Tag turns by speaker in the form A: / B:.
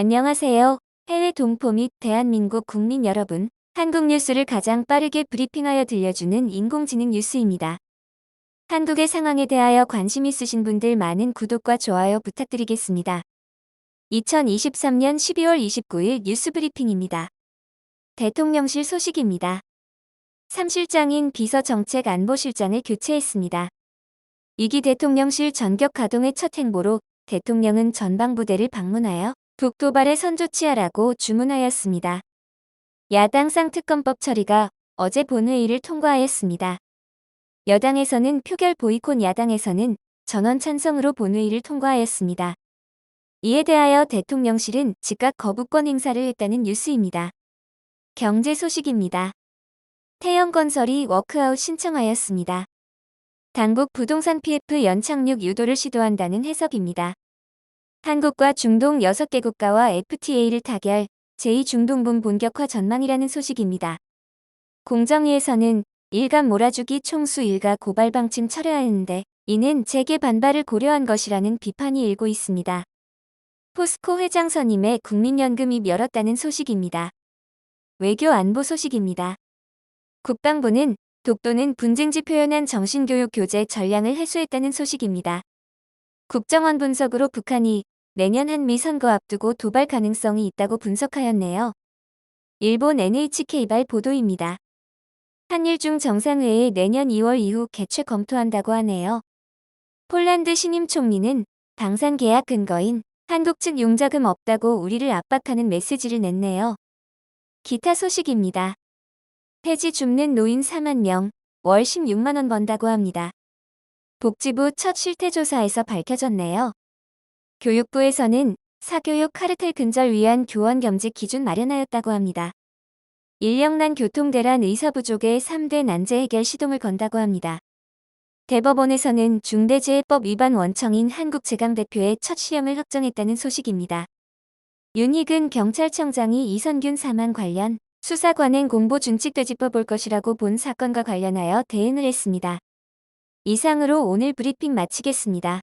A: 안녕하세요. 해외 동포 및 대한민국 국민 여러분. 한국 뉴스를 가장 빠르게 브리핑하여 들려주는 인공지능 뉴스입니다. 한국의 상황에 대하여 관심 있으신 분들 많은 구독과 좋아요 부탁드리겠습니다. 2023년 12월 29일 뉴스 브리핑입니다. 대통령실 소식입니다. 3실장인 비서정책안보실장을 교체했습니다. 이기 대통령실 전격 가동의 첫 행보로 대통령은 전방부대를 방문하여 북도발에 선조치하라고 주문하였습니다. 야당 쌍특검법 처리가 어제 본회의를 통과하였습니다. 여당에서는 표결 보이콘 야당에서는 전원 찬성으로 본회의를 통과하였습니다. 이에 대하여 대통령실은 즉각 거부권 행사를 했다는 뉴스입니다. 경제 소식입니다. 태영건설이 워크아웃 신청하였습니다. 당국 부동산 PF 연착륙 유도를 시도한다는 해석입니다. 한국과 중동 6개 국가와 FTA를 타결, 제2중동분 본격화 전망이라는 소식입니다. 공정위에서는 일감 몰아주기 총수 일가 고발 방침 철회하였는데 이는 재계 반발을 고려한 것이라는 비판이 일고 있습니다. 포스코 회장 선임에 국민연금이 열었다는 소식입니다. 외교 안보 소식입니다. 국방부는 독도는 분쟁지 표현한 정신교육 교재 전량을 해소했다는 소식입니다. 국정원 분석으로 북한이 내년 한미 선거 앞두고 도발 가능성이 있다고 분석하였네요. 일본 NHK발 보도입니다. 한일중 정상회의 내년 2월 이후 개최 검토한다고 하네요. 폴란드 신임 총리는 방산 계약 근거인 한국 측 용자금 없다고 우리를 압박하는 메시지를 냈네요. 기타 소식입니다. 폐지 줍는 노인 4만 명, 월 16만 원 번다고 합니다. 복지부 첫 실태조사에서 밝혀졌네요. 교육부에서는 사교육 카르텔 근절 위한 교원 겸직 기준 마련하였다고 합니다. 인력난 교통대란 의사 부족의 3대 난제 해결 시동을 건다고 합니다. 대법원에서는 중대재해법 위반 원청인 한국재강 대표의 첫 시험을 확정했다는 소식입니다. 윤희근 경찰청장이 이선균 사망 관련 수사 관행 공보 준칙 되짚어 볼 것이라고 본 사건과 관련하여 대응을 했습니다. 이상으로 오늘 브리핑 마치겠습니다.